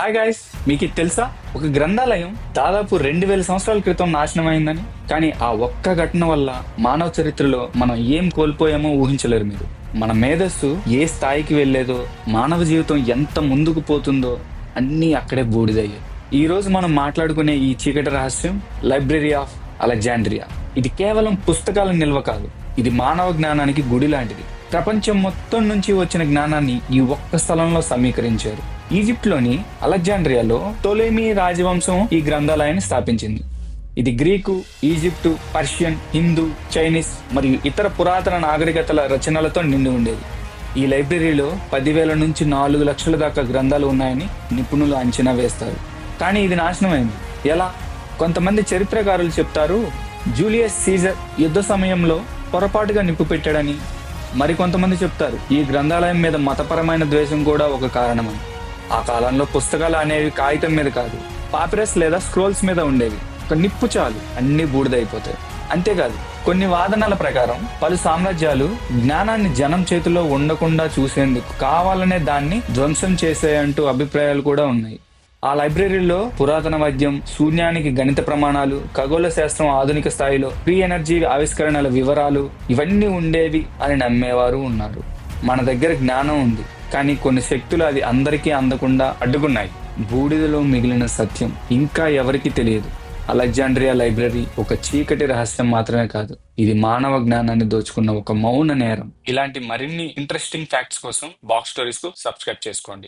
Hi guys మీకు ఇది తెలుసా? ఒక గ్రంథాలయం దాదాపు రెండు వేల సంవత్సరాల క్రితం నాశనం అయిందని కానీ ఆ ఒక్క ఘటన వల్ల మానవ చరిత్రలో మనం ఏం కోల్పోయామో ఊహించలేరు మీరు. మన మేధస్సు ఏ స్థాయికి వెళ్ళేదో మానవ జీవితం ఎంత ముందుకు పోతుందో అన్నీ అక్కడే బూడిదయ్యాయి. ఈ రోజు మనం మాట్లాడుకునే ఈ చీకటి రహస్యం లైబ్రరీ ఆఫ్ అలెగ్జాండ్రియా. ఇది కేవలం పుస్తకాల నిల్వ కాదు ఇది మానవ జ్ఞానానికి గుడి లాంటిది. ప్రపంచం మొత్తం నుంచి వచ్చిన జ్ఞానాన్ని ఈ ఒక్క స్థలంలో సమీకరించారు. ఈజిప్ట్లోని అలెగ్జాండ్రియాలో తొలేమి రాజవంశం ఈ గ్రంథాలయాన్ని స్థాపించింది. ఇది Greek Egypt Persian Hindu Chinese మరియు ఇతర పురాతన నాగరికతల రచనలతో నిండి ఉండేది. ఈ లైబ్రరీలో పదివేల నుంచి నాలుగు లక్షల దాకా గ్రంథాలు ఉన్నాయని నిపుణులు అంచనా వేస్తారు. కానీ ఇది నాశనమైంది. ఎలా? కొంతమంది చరిత్రకారులు చెప్తారు జూలియస్ సీజర్ యుద్ధ సమయంలో పొరపాటుగా నిప్పు పెట్టాడని మరికొంతమంది చెప్తారు ఈ గ్రంథాలయం మీద మతపరమైన ద్వేషం కూడా ఒక కారణమని. ఆ కాలంలో పుస్తకాలు అనేవి కాగితం మీద కాదు పాపిరస్ లేదా స్క్రోల్స్ మీద ఉండేవి. ఒక నిప్పు చాలు అన్ని బూడిదైపోతాయి. అంతేకాదు కొన్ని వాదనల ప్రకారం పలు సామ్రాజ్యాలు జ్ఞానాన్ని జనం చేతిలో ఉండకుండా చూసేందుకు కావాలనే దాన్ని ధ్వంసం చేసే అంటూ అభిప్రాయాలు కూడా ఉన్నాయి. ఆ లైబ్రరీలో పురాతన వైద్యం శూన్యానికి గణిత ప్రమాణాలు ఖగోళ శాస్త్రం ఆధునిక స్థాయిలో ప్రీ ఎనర్జీ ఆవిష్కరణల వివరాలు ఇవన్నీ ఉండేవి అని నమ్మేవారు ఉన్నారు. మన దగ్గర జ్ఞానం ఉంది కానీ కొన్ని శక్తులు అది అందరికీ అందకుండా అడ్డుకున్నాయి బూడిదలో మిగిలిన సత్యం ఇంకా ఎవరికీ తెలియదు. అలెగ్జాండ్రియా లైబ్రరీ ఒక చీకటి రహస్యం మాత్రమే కాదు ఇది మానవ జ్ఞానాన్ని దోచుకున్న ఒక మౌన నేరం. ఇలాంటి మరిన్ని ఇంట్రెస్టింగ్ ఫ్యాక్ట్స్ కోసం బాక్స్ స్టోరీస్కు సబ్స్క్రైబ్ చేసుకోండి.